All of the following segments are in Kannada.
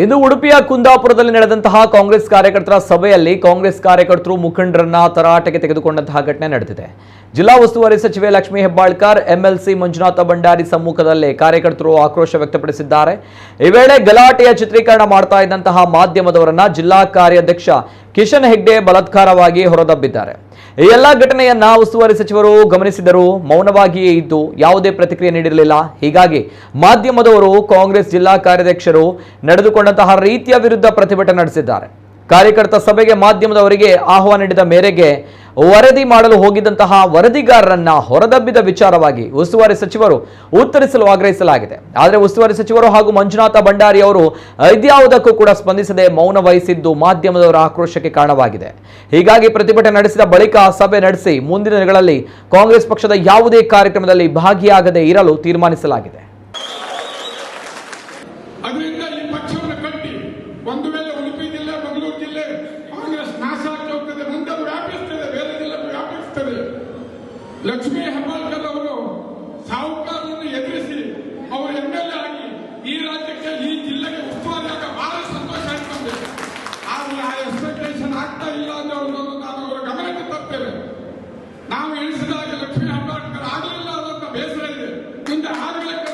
ಇಂದು ಉಡುಪಿಯ ಕುಂದಾಪುರದಲ್ಲಿ ನಡೆದಂತಹ ಕಾಂಗ್ರೆಸ್ ಕಾರ್ಯಕರ್ತರ ಸಭೆಯಲ್ಲಿ ಕಾಂಗ್ರೆಸ್ ಕಾರ್ಯಕರ್ತರು ಮುಖಂಡರನ್ನ ತರಾಟೆಗೆ ತೆಗೆದುಕೊಂಡಂತಹ ಘಟನೆ ನಡೆದಿದೆ. ಜಿಲ್ಲಾ ಉಸ್ತುವಾರಿ ಸಚಿವೆ ಲಕ್ಷ್ಮೀ ಹೆಬ್ಬಾಳ್ಕರ್, ಎಂಎಲ್ಸಿ ಮಂಜುನಾಥ ಭಂಡಾರಿ ಸಮ್ಮುಖದಲ್ಲಿ ಕಾರ್ಯಕರ್ತರು ಆಕ್ರೋಶ ವ್ಯಕ್ತಪಡಿಸಿದ್ದಾರೆ. ಈ ವೇಳೆ ಗಲಾಟೆಯ ಚಿತ್ರೀಕರಣ ಮಾಡ್ತಾ ಇದ್ದಂತಹ ಮಾಧ್ಯಮದವರನ್ನ ಜಿಲ್ಲಾ ಕಾರ್ಯಾಧ್ಯಕ್ಷ ಕಿಶನ್ ಹೆಗ್ಡೆ ಬಲತ್ಕಾರವಾಗಿ ಹೊರದಬ್ಬಿದ್ದಾರೆ. ಈ ಎಲ್ಲ ಘಟನೆಯನ್ನ ಉಸ್ತುವಾರಿ ಸಚಿವರು ಗಮನಿಸಿದರು ಮೌನವಾಗಿಯೇ ಇದ್ದು ಯಾವುದೇ ಪ್ರತಿಕ್ರಿಯೆ ನೀಡಿರಲಿಲ್ಲ. ಹೀಗಾಗಿ ಮಾಧ್ಯಮದವರು, ಕಾಂಗ್ರೆಸ್ ಜಿಲ್ಲಾ ಕಾರ್ಯಾಧ್ಯಕ್ಷರು ನಡೆದುಕೊಂಡಂತಹ ರೀತಿಯ ವಿರುದ್ಧ ಪ್ರತಿಭಟನೆ ನಡೆಸಿದ್ದಾರೆ. ಕಾರ್ಯಕರ್ತ ಸಭೆಗೆ ಮಾಧ್ಯಮದವರಿಗೆ ಆಹ್ವಾನ ನೀಡಿದ ಮೇರೆಗೆ ವರದಿ ಮಾಡಲು ಹೋಗಿದ್ದಂತಹ ವರದಿಗಾರರನ್ನ ಹೊರದಬ್ಬಿದ ವಿಚಾರವಾಗಿ ಉಸ್ತುವಾರಿ ಸಚಿವರು ಉತ್ತರಿಸಲು ಆಗ್ರಹಿಸಲಾಗಿದೆ. ಆದರೆ ಉಸ್ತುವಾರಿ ಸಚಿವರು ಹಾಗೂ ಮಂಜುನಾಥ ಭಂಡಾರಿ ಅವರು ಇದ್ಯಾವುದಕ್ಕೂ ಕೂಡ ಸ್ಪಂದಿಸದೆ ಮೌನ ವಹಿಸಿದ್ದು ಮಾಧ್ಯಮದವರ ಆಕ್ರೋಶಕ್ಕೆ ಕಾರಣವಾಗಿದೆ. ಹೀಗಾಗಿ ಪ್ರತಿಭಟನೆ ನಡೆಸಿದ ಬಳಿಕ ಸಭೆ ನಡೆಸಿ ಮುಂದಿನ ದಿನಗಳಲ್ಲಿ ಕಾಂಗ್ರೆಸ್ ಪಕ್ಷದ ಯಾವುದೇ ಕಾರ್ಯಕ್ರಮದಲ್ಲಿ ಭಾಗಿಯಾಗದೆ ಇರಲು ತೀರ್ಮಾನಿಸಲಾಗಿದೆ. ಒಂದು ವೇಳೆ ಉಡುಪಿ ಜಿಲ್ಲೆ ಮಂಗಳೂರು ಜಿಲ್ಲೆ ಕಾಂಗ್ರೆಸ್ ನಾಶ ಆಗಿ ಹೋಗ್ತದೆ ಮುಂದೆ ಅದು ವ್ಯಾಪಿಸ್ತದೆ ಬೇರೆ ಜಿಲ್ಲೆ ವ್ಯಾಪಿಸ್ತದೆ ಲಕ್ಷ್ಮೀ ಹೆಬ್ಬಾಳ್ಕರ್ ಅವರು ಸಾಹುಕಾರರನ್ನು ಎದುರಿಸಿ ಅವರು ಎಂ ಎಲ್ ಎ ಆಗಿ ಈ ರಾಜ್ಯಕ್ಕೆ, ಈ ಜಿಲ್ಲೆಗೆ ಉಸ್ತುವಾರಿಯಾಗ ಬಹಳ ಸಂತೋಷ ನಮಗೆ ಆದ್ರೆ ಆ ಎಕ್ಸ್ಪೆಕ್ಟೇಷನ್ ಆಗ್ತಾ ಇಲ್ಲ ಅನ್ನೋದನ್ನು ನಾನು ಅವರ ಗಮನಕ್ಕೆ ತರ್ತೇನೆ. ನಾವು ಎಣಿಸಿದಾಗ ಲಕ್ಷ್ಮೀ ಹೆಬ್ಬಾಳ್ಕರ್ ಆಗಲಿಲ್ಲ ಅನ್ನೋಂಥ ಬೇಸರ ಇದೆ. ಮುಂದೆ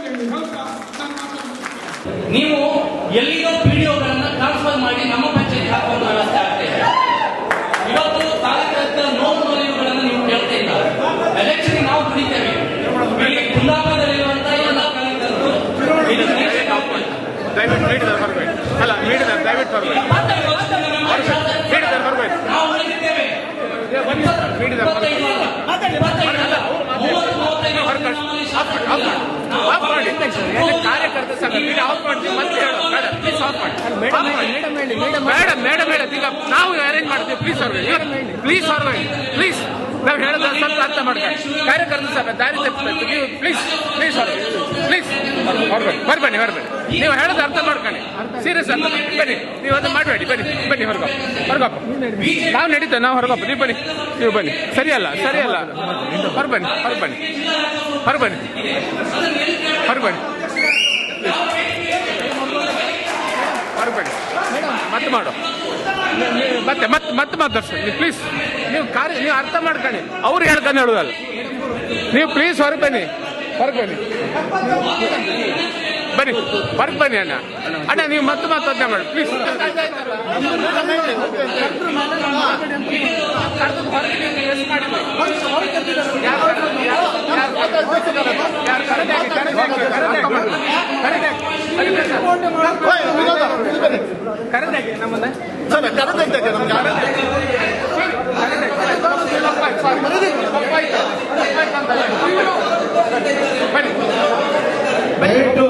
ಹೇಳಿ ಹೇಳ್ತಾ. ನೀವು ಎಲ್ಲಿಯೋ ವಿಡಿಯೋಗಳನ್ನ ಟ್ರಾನ್ಸ್ಫರ್ ಮಾಡಿ ನಮ್ಮ ಪಂಚಾಯತ್ ಹಾಕುವಂತ ವ್ಯವಸ್ಥೆ ಆಗ್ತಾ ಇದೆ ಇವತ್ತು ಕಾರ್ಯಕರ್ತರ ನೋವು ನೋವುಗಳನ್ನು ನೀವು ಕೇಳ್ತಾ ಇಲ್ಲ ಕುಡಿತೇವೆ ಇಲ್ಲಿ ಎಲ್ಲ. ದಯವಿಟ್ಟು ಮೀಡಿಯಾದವ್ರು ಬರಬೇಕು ಅಲ್ಲ ಮೀಡಿಯಾದವ್ರು ದಯವಿಟ್ಟು ಬರಬೇಕು ಮೀಡಿಯಾದವ್ರು ಬರಬೇಕು ನಾವು ಉಳಿದಿದ್ದೇವೆ. ಎಲ್ಲ ಕಾರ್ಯಕರ್ತ ಸಂಘ. ಆಫ್ ಮಾಡಿ. ಮತ್ತೆ ಹೇಳು ಬೇಡ. ಮೇಡಮ್ ಹೇಳಿ ಮಾಡಿ ಮೇಡಮ್. ಮೇಡಮ್ ಈಗ ನಾವು ಅರೇಂಜ್ ಮಾಡ್ತೀವಿ. ಪ್ಲೀಸ್ ಹೊರಗೆ ಪ್ಲೀಸ್ ಹೊರಗೆ ಪ್ಲೀಸ್ ನಾವು ಹೇಳೋದು ಸ್ವಲ್ಪ ಅರ್ಥ ಮಾಡ್ಕೊಳ್ಳಿ ಕಾರ್ಯಕರ್ತ ಸರ್ ದಾರಿ ತಪ್ಪಿಸ್ತೀವಿ ಪ್ಲೀಸ್ ಪ್ಲೀಸ್ ಹೊರಗೆ ಪ್ಲೀಸ್ ಬರ್ಬನ್ನಿ ಹೊರಬೇಡಿ ನೀವು ಹೇಳೋದು ಅರ್ಥ ಮಾಡ್ಕೊಳ್ಳಿ. ಸೀರಿಯಸ್ ಅರ್ಥ ಬನ್ನಿ, ನೀವು ಅದು ಮಾಡಬೇಡಿ, ಬನ್ನಿ ಬನ್ನಿ ಹೊರಗಪ್ಪ ಹೊರಗಪ್ಪ ನಾವು ನಡೀತೇವೆ, ನಾವು ಹೊರಗಪ್ಪ ನೀವು ಬನ್ನಿ ನೀವು ಬನ್ನಿ. ಸರಿಯಲ್ಲ ಸರಿಯಲ್ಲ. ಹೊರಬನ್ನಿ ಹೊರಬನ್ನಿ ಹೊರಬನ್ನಿ ಹೊರಬನ್ನಿ ಹೊರಬನ್ನಿ ಮತ್ತೆ ಮಾಡು. ಮತ್ತೆ ಮತ್ತೆ ಮತ್ತೆ ಮಾತಾಡ್ಸಿ ನೀವು ಪ್ಲೀಸ್ ನೀವು ಕಾರ್ಯ ನೀವು ಅರ್ಥ ಮಾಡ್ಕೊಳ್ಳಿ ಅವ್ರು ಹೇಳ್ಕೊಂಡು ಹೇಳುದಲ್ಲ ನೀವು ಪ್ಲೀಸ್ ಹೊರಗೆ ಬನ್ನಿ ಹೊರಗೆ ಬನ್ನಿ ಬನ್ನಿ ಹೊರಗೆ ಬನ್ನಿ ಅಣ್ಣ ಅಣ್ಣ ನೀವು ಮತ್ತೆ ಮಾತಾಡ್ತಾ ಮಾಡಿ ಪ್ಲೀಸ್ ಕರೆದಾಗೆ ನಮ್ಮನ್ನ? ಸರ್ ಕರೆದಾಗ್ತೈತೆ ನಮ್ಗೆ? ದಯವಿಟ್ಟು